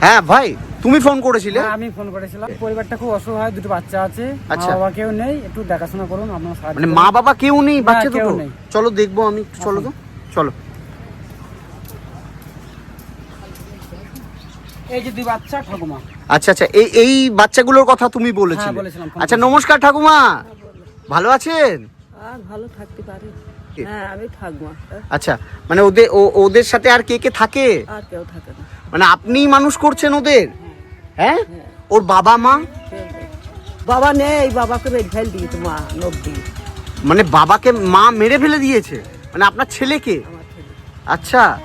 হ্যাঁ ভাই তুমি ফোন করেছিলে? হ্যাঁ, আমি ফোন করেছিলাম। পরিবারটা খুব অসহায় দুটো বাচ্চা আছে মা আচ্ছা। বাবা কেউ নেই একটু দেখাশোনা করুন আপনার সাহায্য মানে মা বাবা কেউ নেই বাচ্চা কেউ দুটো নেই। চলো দেখব আমি চলো তো। চলো। এই যে দুই বাচ্চা ঠাকুমা। আচ্ছা আচ্ছা এই এই বাচ্চাগুলোর কথা তুমি বলেছিলে। হ্যাঁ, আচ্ছা নমস্কার ঠাকুমা। ভালো আছেন? আর ভালো থাকতে পারি। হ্যাঁ আমি থাকব আচ্ছা মানে ওদের ও- ওদের সাথে আর কে কে থাকে? আর কেউ থাকে না। মানে আপনিই মানুষ করছেন ওদের? হ্যাঁ? ওর বাবা মা। বাবা নেই বাবাকে মেরে ফেল দিয়েছে মা দিয়ে মানে বাবাকে মা মেরে ফেলে দিয়েছে? মানে আপনার ছেলেকে? আচ্ছা।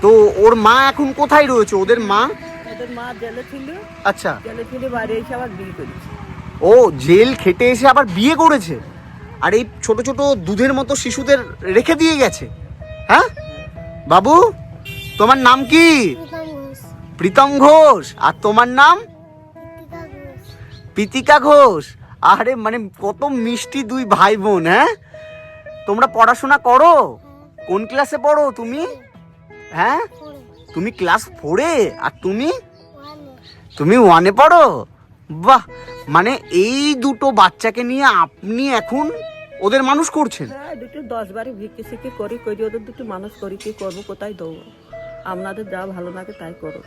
তো ওর মা এখন কোথায় রয়েছে? ওদের মা? ওদের মা জেলে ছিল। আচ্ছা। জেলে ছিল বাইরে এসে আবার বিয়ে করেছে। ও জেল খেটে এসে আবার বিয়ে করেছে? আর এই ছোট ছোট দুধের মতো শিশুদের রেখে দিয়ে গেছে? হ্যাঁ? বাবু? তোমার নাম কি? প্রীতম ঘোষ। আর তোমার নাম? প্রীতিকা ঘোষ। আরে মানে কত মিষ্টি দুই ভাই বোন হ্যাঁ? তোমরা পড়াশোনা করো? কোন ক্লাসে পড়ো তুমি? হ্যাঁ? তুমি ক্লাস ফোরে আর তুমি? তুমি ওয়ানে পড়ো? বাহ! মানে এই দুটো বাচ্চাকে নিয়ে আপনি এখন ওদের মানুষ করছেন? হ্যাঁ দুটো দশ বারে ভিক্ষি সিকি করি করি ওদের দুটো মানুষ করি কি করব কোথায় দেবো আপনাদের যা ভালো লাগে তাই করো।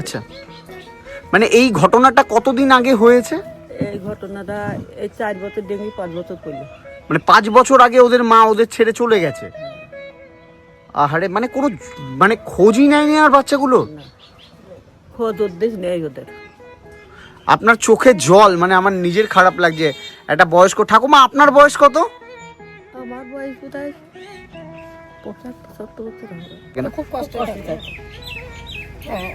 আচ্ছা। মানে এই ঘটনাটা কতদিন আগে হয়েছে? এই ঘটনাটা এই চার বছর ডেঙ্গি পাঁচ বছর করল। মানে পাঁচ বছর আগে ওদের মা ওদের ছেড়ে চলে গেছে? আহারে মানে কোনো মানে খোঁজই নেয়নি আর বাচ্চাগুলো? খোঁজ উদ্দেশ নেই ওদের। আপনার চোখে জল মানে আমার নিজের খারাপ লাগছে। একটা বয়স্ক ঠাকুমা আপনার বয়স কত? আমার বয়স কোথায় পঁচাত্তর বছর হবে কেন? খুব কষ্ট হ্যাঁ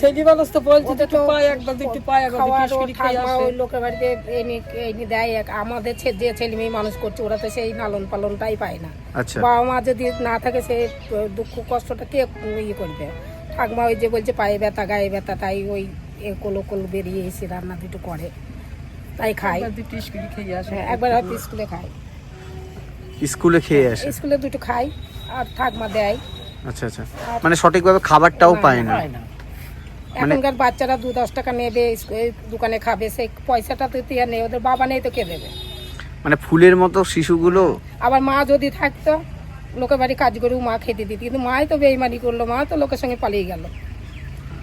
সেই দিবালস তো বলছি যে একটু পায় একবার একটু পায় একবার খাওয়ার একটু ও স্কুলে খেয়ে ঠাকমা আসে। ওই লোকের বাড়িতে এনে এনে দেয় এক আমাদের যে ছেলে মেয়ে মানুষ করছে ওরা তো সেই লালন পালনটাই পায় না। আচ্ছা। বাবা মা যদি না থাকে সে দুঃখ কষ্টটা কে ইয়ে করবে? ঠাকমা ওই যে বলছে পায়ে ব্যথা গায়ে ব্যথা তাই ওই কোলো কোলো বেরিয়ে এসে রান্না দুটো করে। তাই খাই একবার দুটো খেয়ে আসে। হ্যাঁ, একবার হয়তো স্কুলে খাই স্কুলে খেয়ে আসে। স্কুলে দুটো খাই আর ঠাকমা দেয়। আচ্ছা আচ্ছা। মানে সঠিকভাবে খাবারটাও পায় না। মানে- এখনকার বাচ্চারা দু দশ টাকা নেবে দোকানে খাবে সেই পয়সাটা তো দিয়ে নেই ওদের বাবা নেই তো কে দেবে? মানে ফুলের মতো শিশুগুলো? আবার মা যদি থাকতো লোকের বাড়ি কাজ করেও মা খেতে দিত। কিন্তু মাই তো বেইমানি করল মা তো লোকের সঙ্গে পালিয়ে গেল।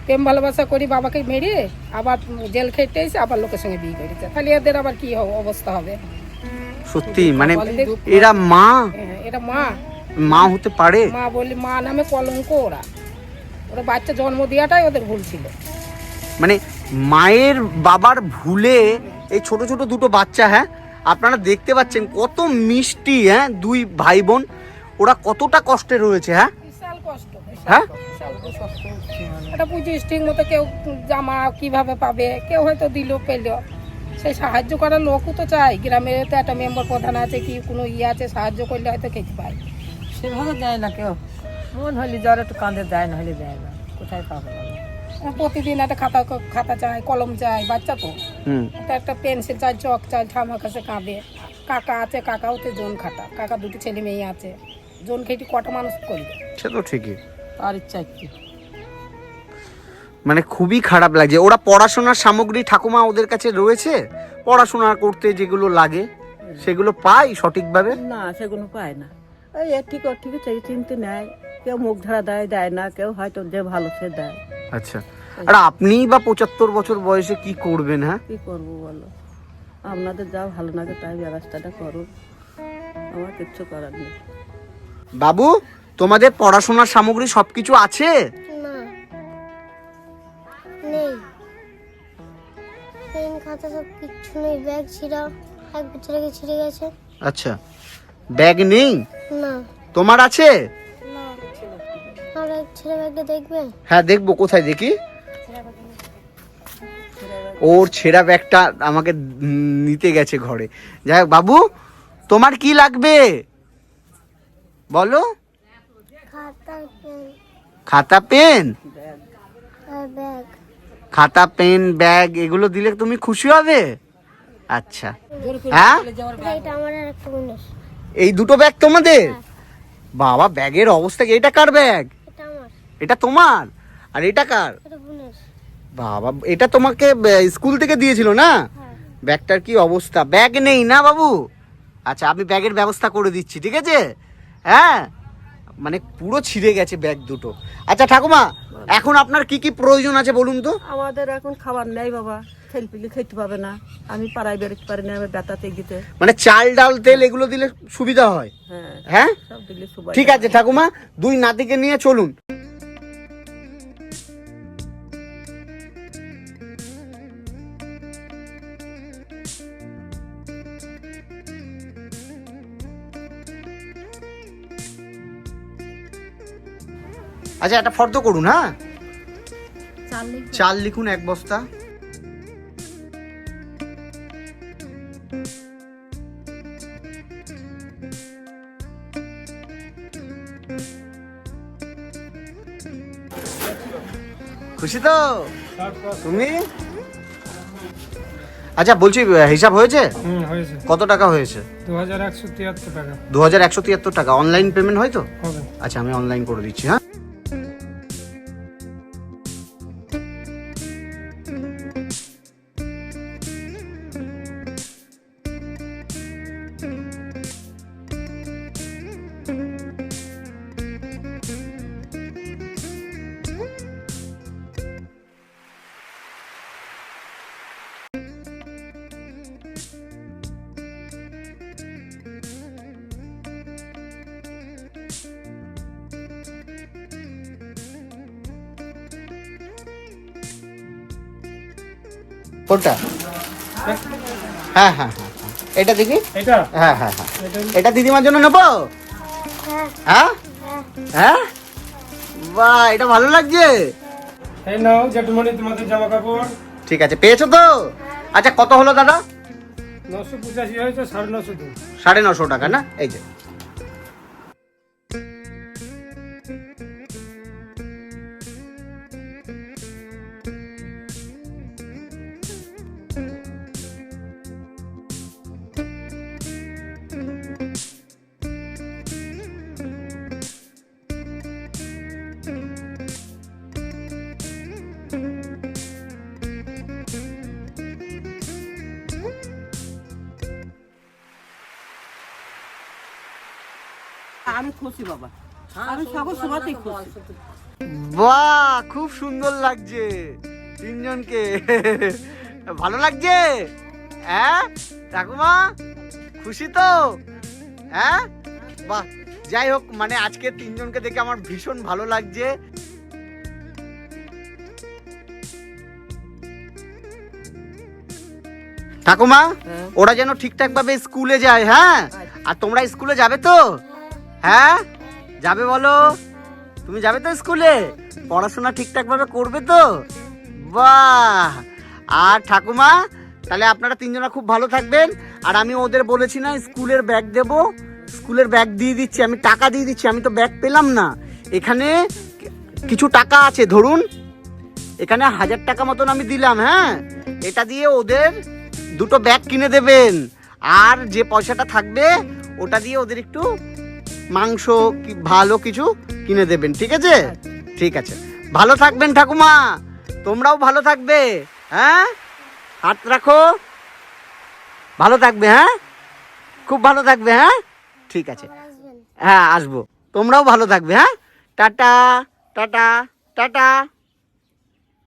প্রেম ভালোবাসা করি বাবাকে মেরে আবার জেল খেটে এসে আবার লোকের সঙ্গে বিয়ে করেছে। তাহলে এদের আবার কি অবস্থা হবে? সত্যি মানে এরা মা? হ্যাঁ, এটা মা। মা হতে পারে? মা বলি মা নামে কলঙ্ক ওরা। ওরা বাচ্চা জন্ম দেওয়াটাই ওদের ভুল ছিল। মানে মায়ের বাবার ভুলে এই ছোট ছোট দুটো বাচ্চা হ্যাঁ আপনারা দেখতে পাচ্ছেন কত মিষ্টি হ্যাঁ দুই ভাই বোন ওরা কতটা কষ্টে রয়েছে হ্যাঁ? বিশাল কষ্ট হ্যাঁ? এটা পুজো ঠিক মতো কেউ জামা কীভাবে পাবে? কেউ হয়তো দিল পেল। সেই সাহায্য করার লোকও তো চাই। গ্রামে তো একটা মেম্বার প্রধান আছে কি কোনো ইয়ে আছে সাহায্য করলে হয়তো খেতে পায়। সেভাবে দেয় না কেউ। মন হলে জ্বর একটু কাঁদে দেয় না হলে দেয় না। কোথায় পাবো? প্রতিদিন একটা খাতা খাতা চাই কলম চাই বাচ্চা তো। একটা একটা পেন্সিল চাই চক চাই ঠামার কাছে কাঁদে কাকা আছে কাকাও তো জোন খাটা। কাকা দুটো ছেলে মেয়ে আছে। জোন খেটি কটা মানুষ করবে? সে তো ঠিকই। তার ইচ্ছা কি মানে খুবই খারাপ লাগছে। ওরা পড়াশোনার সামগ্রী ঠাকুমা ওদের কাছে রয়েছে? পড়াশোনা করতে যেগুলো লাগে সেগুলো পায় সঠিকভাবে? না সেগুলো পায় না। ওই এর ঠিক ওর ঠিক সেই চিনতে নেয় কেউ মুখ ধারা দেয় দেয় না কেউ হয়তো যে ভালো সে দেয়। আচ্ছা। আর আপনি বা পঁচাত্তর বছর বয়সে কি করবেন হ্যাঁ? কি করব বলো? আপনাদের যা ভালো লাগে তাই ব্যবস্থাটা করুন। আমার কিচ্ছু করার নেই। বাবু তোমাদের পড়াশোনার সামগ্রী সবকিছু আছে? না। নেই। পেন খাতা সব কিচ্ছু নেই। ব্যাগ ছিঁড়া এক বছর আগে ছিঁড়ে গেছে। আচ্ছা। ব্যাগ নেই? না। তোমার আছে? হ্যাঁ দেখব। কোথায় দেখি? ওর ছেঁড়া ব্যাগটা আমাকে নিতে গেছে ঘরে। যাই হোক বাবু তোমার কি লাগবে? বলো। খাতা পেন। খাতা পেন? ব্যাগ। এগুলো দিলে তুমি খুশি হবে? আচ্ছা। হ্যাঁ এই দুটো ব্যাগ তোমাদের? বাবা ব্যাগের অবস্থা কি? এটা কার ব্যাগ এটা তোমার? আর এটা কার? বাবা এটা তোমাকে স্কুল থেকে দিয়েছিল না? হ্যাঁ। ব্যাগটার কি অবস্থা? ব্যাগ নেই না বাবু? আচ্ছা আমি ব্যাগের ব্যবস্থা করে দিচ্ছি ঠিক আছে? হ্যাঁ? মানে পুরো ছিঁড়ে গেছে ব্যাগ দুটো। আচ্ছা ঠাকুমা এখন আপনার কি কি প্রয়োজন আছে বলুন তো? আমাদের এখন খাবার নেই বাবা। ছেলপিলি খেতে পাবে না। আমি পাড়ায় বেরোতে পারি না আমি বেতাতে গিতে মানে চাল ডাল তেল এগুলো দিলে সুবিধা হয়? হ্যাঁ হ্যাঁ? সব দিলে ঠিক আছে ঠাকুমা দুই নাতিকে নিয়ে চলুন। আচ্ছা একটা ফর্দ করুন হ্যাঁ? চাল লিখুন এক বস্তা। খুশি তো? তুমি? আচ্ছা বলছি হিসাব হয়েছে? কত টাকা হয়েছে? দু হাজার একশো তিয়াত্তর টাকা। অনলাইন পেমেন্ট হয় তো? আচ্ছা আমি অনলাইন করে দিচ্ছি হ্যাঁ? কোনটা? হ্যাঁ হ্যাঁ হ্যাঁ হ্যাঁ। এটা দেখি? এটা? হ্যাঁ হ্যাঁ হ্যাঁ। এটা দিদিমার জন্য নেব? হ্যাঁ। হ্যাঁ? বাহ এটা ভালো লাগছে। এই নাও জেঠুমণি তোমাদের জামা কাপড় ঠিক আছে পেয়েছ তো? আচ্ছা কত হলো দাদা? নশো পঁচাশি হয়েছে সাড়ে নশো সাড়ে নশো টাকা না? এই যে। আমি খুশি বাবা। আমি সব সময়তেই খুশি। বাহ খুব সুন্দর লাগছে তিনজনকে। ভালো লাগছে? হ্যাঁ? ঠাকুমা খুশি তো? হ্যাঁ? বাহ যাই হোক মানে আজকে তিনজনকে দেখে আমার ভীষণ ভালো লাগছে। ঠাকুমা হ্যাঁ। ওরা যেন ঠিকঠাক ভাবে স্কুলে যায় হ্যাঁ? আর তোমরা স্কুলে যাবে তো? হ্যাঁ? যাবে বলো। তুমি যাবে তো স্কুলে? পড়াশোনা ঠিকঠাক ভাবে করবে তো? বাহ! আর ঠাকুমা, তাহলে আপনারা তিনজনা খুব ভালো থাকবেন। আর আমি ওদের বলেছি না, স্কুলের ব্যাগ দেব। স্কুলের ব্যাগ দিয়ে দিচ্ছি, আমি টাকা দিয়ে দিচ্ছি, আমি তো ব্যাগ পেলাম না। এখানে কিছু টাকা আছে, ধরুন। এখানে হাজার টাকা মতন আমি দিলাম হ্যাঁ? এটা দিয়ে ওদের দুটো ব্যাগ কিনে দেবেন। আর যে পয়সাটা থাকবে, ওটা দিয়ে ওদের একটু মাংস ভালো কিছু কিনে দেবেন, ঠিক আছে? ঠিক আছে। ভালো থাকবেন ঠাকুমা। তোমরাও ভালো থাকবে হ্যাঁ? হাত রাখো। ভালো থাকবে হ্যাঁ? খুব ভালো থাকবে হ্যাঁ? ঠিক আছে। হ্যাঁ আসব। তোমরাও ভালো থাকবে হ্যাঁ? Tata tata tata.